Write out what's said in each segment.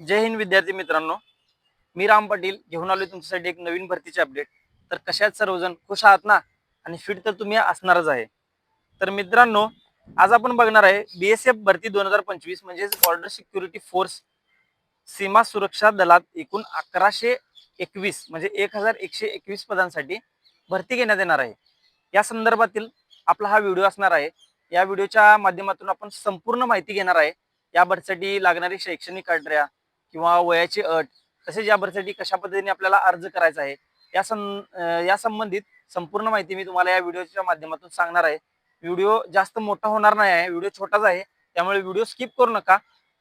जय हिंद विद्यार्थी मित्रांनो. मी राम पाटील. घेऊन आलोय तुमच्यासाठी एक नवीन भरतीचे अपडेट तर कशात सर्वजण खुश आहात ना? आणि फिट तर तुम्ही असणारच आहे. तर मित्रांनो आज आपण बघणार आहे बीएसएफ भरती दोन हजार पंचवीस म्हणजेच बॉर्डर सिक्युरिटी फोर्स सीमा सुरक्षा दलात एकूण अकराशे एकवीस म्हणजे एक हजार एकशे एकवीस पदांसाठी भरती घेण्यात येणार आहे. या संदर्भातील आपला हा व्हिडिओ असणार आहे. या व्हिडिओच्या माध्यमातून आपण संपूर्ण माहिती घेणार आहे. या भरतीसाठी लागणारी शैक्षणिक क्रायटेरिया किंवा वयाची अट तसेच या भरतीसाठी कशा पद्धतीने आपल्याला अर्ज करायचा आहे या सं या संबंधित संपूर्ण माहिती मी तुम्हाला या व्हिडिओच्या माध्यमातून सांगणार आहे. व्हिडिओ जास्त मोठा होणार नाही आहे व्हिडिओ छोटाच आहे त्यामुळे व्हिडिओ स्किप करू नका.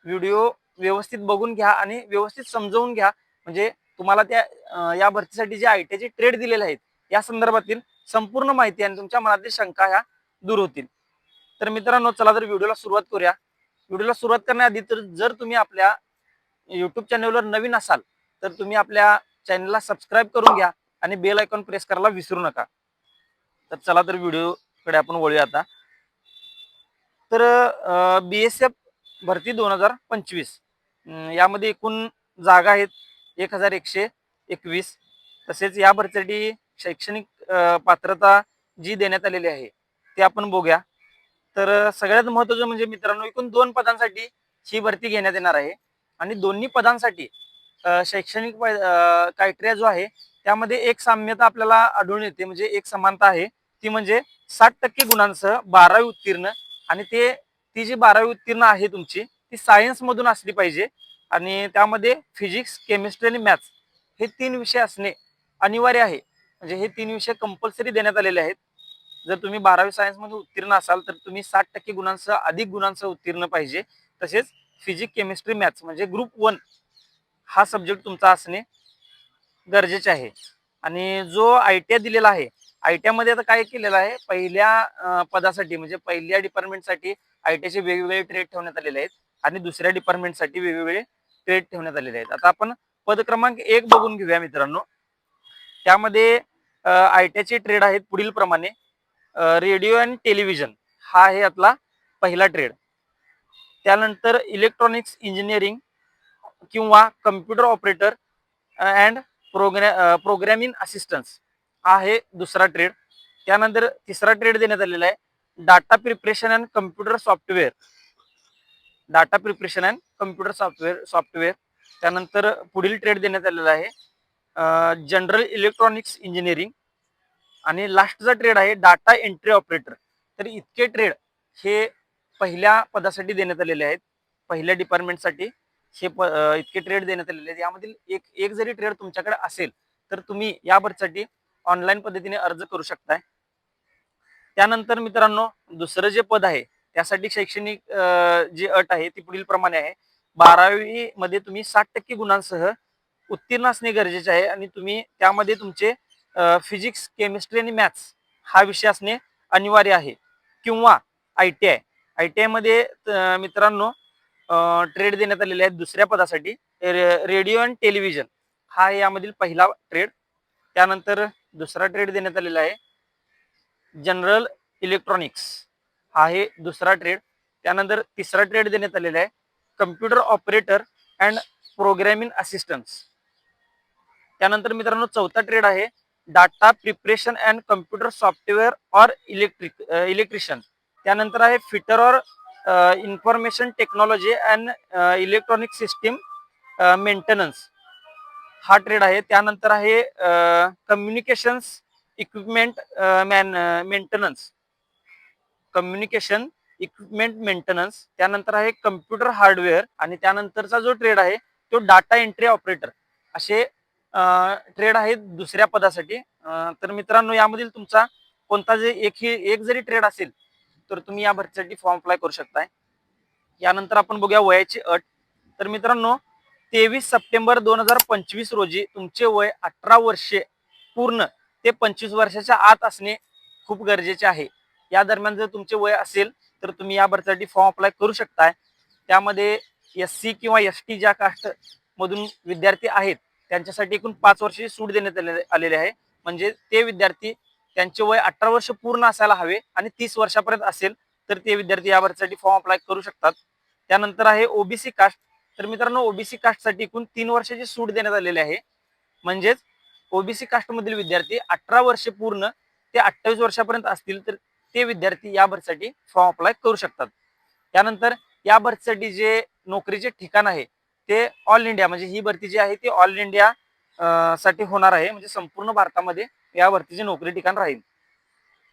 व्हिडिओ व्यवस्थित बघून घ्या आणि व्यवस्थित समजवून घ्या. म्हणजे तुम्हाला त्या या भरतीसाठी जे आय चे ट्रेड दिलेले आहेत या संदर्भातील संपूर्ण माहिती आणि तुमच्या मनातील शंका ह्या दूर होतील. तर मित्रांनो चला तर व्हिडिओला सुरुवात करूया. व्हिडिओला सुरुवात करण्याआधी तर जर तुम्ही आपल्या युट्यूब चॅनलवर नवीन असाल तर तुम्ही आपल्या चॅनलला सबस्क्राईब करून घ्या आणि बेल आयकॉन प्रेस करायला विसरू नका. तर चला तर व्हिडिओकडे आपण वळूया आता. तर बी एस एफ भरती दोन हजार पंचवीस. यामध्ये एकूण जागा आहेत एक हजार एकशे एकवीस. तसेच या भरतीसाठी शैक्षणिक पात्रता जी देण्यात आलेली आहे ते आपण बघूया. तर सगळ्यात महत्वाचं म्हणजे मित्रांनो एकूण दोन पदांसाठी ही भरती घेण्यात येणार आहे. आणि दोन्ही पदांसाठी शैक्षणिक क्रायटेरिया जो आहे त्यामध्ये एक साम्यता आपल्याला आढळून येते म्हणजे एक समानता आहे. ती म्हणजे साठ टक्के गुणांसह बारावी उत्तीर्ण आणि ते ती जी बारावी उत्तीर्ण आहे तुमची ती सायन्समधून असली पाहिजे. आणि त्यामध्ये फिजिक्स केमिस्ट्री आणि मॅथ्स हे तीन विषय असणे अनिवार्य आहे. म्हणजे हे तीन विषय कंपल्सरी देण्यात आलेले आहेत. जर तुम्ही बारावी सायन्समध्ये उत्तीर्ण असाल तर तुम्ही साठ टक्के गुणांसह अधिक गुणांसह उत्तीर्ण पाहिजे. तसेच फिजिक केमिस्ट्री मॅथ्स म्हणजे ग्रुप वन हा सब्जेक्ट तुमचा असणे गरजेचे आहे. आणि जो आय टी आय दिलेला आहे आय टी आयमध्ये आता काय केलेलं आहे पहिल्या पदासाठी म्हणजे पहिल्या डिपार्टमेंटसाठी आय टी आयचे वेगवेगळे ट्रेड ठेवण्यात आलेले आहेत आणि दुसऱ्या डिपार्टमेंटसाठी वेगवेगळे ट्रेड ठेवण्यात आलेले आहेत. आता आपण पद क्रमांक एक बघून घेऊया मित्रांनो. त्यामध्ये आय टी आयचे ट्रेड आहेत पुढील प्रमाणे रेडिओ अँड टेलिव्हिजन हा आहे आपला पहिला ट्रेड त्यानंतर इलेक्ट्रॉनिक्स इंजिनिअरिंग किंवा कम्प्युटर ऑपरेटर अँड प्रोग्रॅ प्रोग्रॅमिंग असिस्टन्स हा आहे दुसरा ट्रेड त्यानंतर तिसरा ट्रेड देण्यात आलेला आहे data preparation and computer software data preparation and computer software software त्यानंतर पुढील ट्रेड देण्यात आलेला आहे जनरल इलेक्ट्रॉनिक्स इंजिनिअरिंग आणि लास्टचा ट्रेड आहे डाटा एंट्री ऑपरेटर तर इतके ट्रेड हे पहिल्या पदासाठी देण्यात आलेले आहेत. पहिल्या डिपार्टमेंटसाठी हे प इतके ट्रेड देण्यात आलेले आहेत. यामधील एक एक जरी ट्रेड तुमच्याकडे असेल तर तुम्ही या बर्थसाठी ऑनलाईन पद्धतीने अर्ज करू शकताय. त्यानंतर मित्रांनो दुसरं जे पद आहे त्यासाठी शैक्षणिक जी अट आहे ती पुढील प्रमाणे आहे. बारावी मध्ये तुम्ही साठ टक्के गुणांसह उत्तीर्ण असणे गरजेचे आहे आणि तुम्ही त्यामध्ये तुमचे फिजिक्स केमिस्ट्री आणि मॅथ्स हा विषय असणे अनिवार्य आहे. किंवा I T I I T आयमध्ये मित्रांनो ट्रेड देण्यात आलेले आहेत दुसऱ्या पदासाठी. रेडिओ अँड टेलिव्हिजन हा आहे यामधील पहिला ट्रेड त्यानंतर दुसरा ट्रेड देण्यात आलेला आहे. जनरल इलेक्ट्रॉनिक्स हा आहे दुसरा ट्रेड त्यानंतर तिसरा ट्रेड देण्यात आलेला आहे. Computer operator and programming assistance त्यानंतर मित्रांनो चौथा ट्रेड आहे. Data preparation and computer software or electric electrician त्यानंतर आहे fitter or information technology and electronic system maintenance हा ट्रेड आहे. त्यानंतर आहे communications equipment man maintenance communication equipment maintenance त्यानंतर आहे कम्प्युटर हार्डवेअर आणि त्यानंतरचा जो ट्रेड आहे तो डाटा एंट्री ऑपरेटर असे ट्रेड आहेत दुसऱ्या पदासाठी. तर मित्रांनो यामधील तुमचा कोणता जे एक एक जरी ट्रेड असेल तर तुम्ही या भरतीसाठी फॉर्म अप्लाय करू शकताय. यानंतर आपण बघूया वयाची अट. तर मित्रांनो तेवीस सप्टेंबर दोन हजार पंचवीस रोजी तुमचे वय अठरा वर्षे पूर्ण ते पंचवीस वर्षाच्या आत असणे खूप गरजेचे आहे. या दरम्यान जर तुमचे वय असेल तर तुम्ही या भरतीसाठी फॉर्म अप्लाय करू शकताय. त्यामध्ये एस सी किंवा एस टी ज्या कास्ट मधून विद्यार्थी आहेत त्यांच्यासाठी एकूण पाच वर्षाची सूट देण्यात आले- आलेली आहे. म्हणजे ते विद्यार्थी त्यांचे वय अठरा वर्ष पूर्ण असायला हवे आणि तीस वर्षापर्यंत असेल तर ते विद्यार्थी या भरतीसाठी फॉर्म अप्लाय करू शकतात. त्यानंतर आहे ओबीसी कास्ट तर मित्रांनो ओबीसी कास्टसाठी एकूण तीन वर्षाची सूट देण्यात आलेली आहे. म्हणजेच ओबीसी कास्टमधील विद्यार्थी अठरा वर्षे पूर्ण ते अठ्ठावीस वर्षापर्यंत असतील तर ते विद्यार्थी या भरतीसाठी फॉर्म अप्लाय करू शकतात. त्यानंतर या भरतीसाठी जे नोकरीचे ठिकाण आहे ते ऑल इंडिया म्हणजे ही भरती जी आहे ती ऑल इंडिया साठी होणार आहे म्हणजे संपूर्ण भारतामध्ये या भरतीचे नोकरी ठिकाण राहील.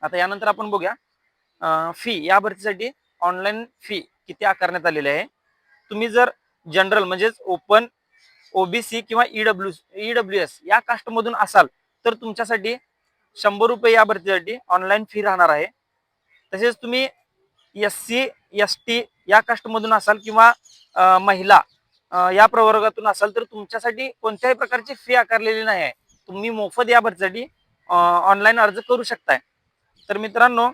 आता यानंतर आपण बघूया फी या भरतीसाठी ऑनलाईन फी किती आकारण्यात आलेली आहे. तुम्ही जर जनरल म्हणजेच ओपन ओबीसी किंवा E W E W S या कास्टमधून असाल तर तुमच्यासाठी शंभर रुपये या भरतीसाठी ऑनलाईन फी राहणार आहे. तसेच तुम्ही एस सी एस टी या कास्टमधून असाल किंवा महिला या प्रवर्गातून असाल तर तुमच्यासाठी कोणत्याही प्रकारची फी आकारलेली नाही आहे. तुम्ही मोफत या भरतीसाठी ऑनलाईन अर्ज करू शकताय. तर मित्रांनो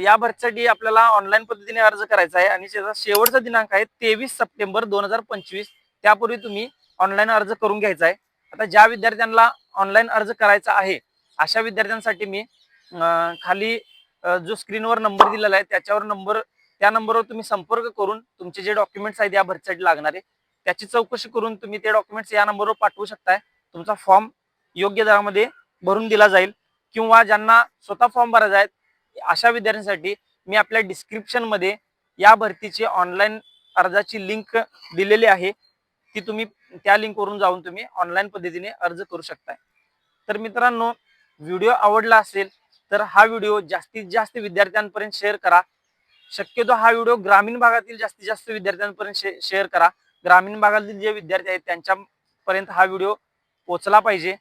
या भरतीसाठी आपल्याला ऑनलाईन पद्धतीने अर्ज करायचा आहे आणि त्याचा शेवटचा दिनांक आहे तेवीस सप्टेंबर दोन हजार पंचवीस. त्यापूर्वी तुम्ही ऑनलाईन अर्ज करून घ्यायचा आहे. आता ज्या विद्यार्थ्यांना ऑनलाईन अर्ज करायचा आहे अशा विद्यार्थ्यांसाठी मी खाली जो स्क्रीनवर नंबर दिलेला आहे त्याच्यावर नंबर त्या नंबरवर तुम्ही संपर्क करून तुमचे जे डॉक्युमेंट्स आहेत या भरतीसाठी लागणारे त्याची चौकशी करून तुम्ही ते डॉक्युमेंट्स या नंबरवर पाठवू शकताय. तुमचा फॉर्म योग्य दरामध्ये भरून दिला जाईल किंवा ज्यांना स्वतः फॉर्म भरायचा आहे अशा विद्यार्थ्यांसाठी मी आपल्या डिस्क्रिप्शनमध्ये या भरतीची ऑनलाईन अर्जाची लिंक दिलेली आहे. ती तुम्ही त्या लिंकवरून जाऊन तुम्ही ऑनलाईन पद्धतीने अर्ज करू शकताय. तर मित्रांनो व्हिडिओ आवडला असेल तर हा व्हिडिओ जास्तीत जास्त विद्यार्थ्यांपर्यंत शेअर करा. शक्यतो हा व्हिडिओ ग्रामीण भागातील जास्तीत जास्त विद्यार्थ्यांपर्यंत शेअर करा. ग्रामीण भागातील जे विद्यार्थी आहेत त्यांच्यापर्यंत हा व्हिडिओ पोचला पाहिजे.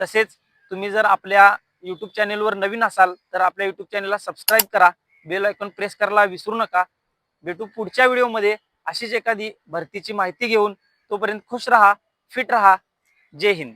तसेच तुम्ही जर आपल्या यूट्यूब चॅनेलवर नवीन असाल तर आपल्या यूट्यूब चॅनेलला सबस्क्राईब करा. बेल आयकॉन प्रेस करायला विसरू नका. भेटू पुढच्या व्हिडिओमध्ये. अशीच एखादी भरतीची माहिती घेऊन तोपर्यंत खुश राहा फिट राहा. जय हिंद.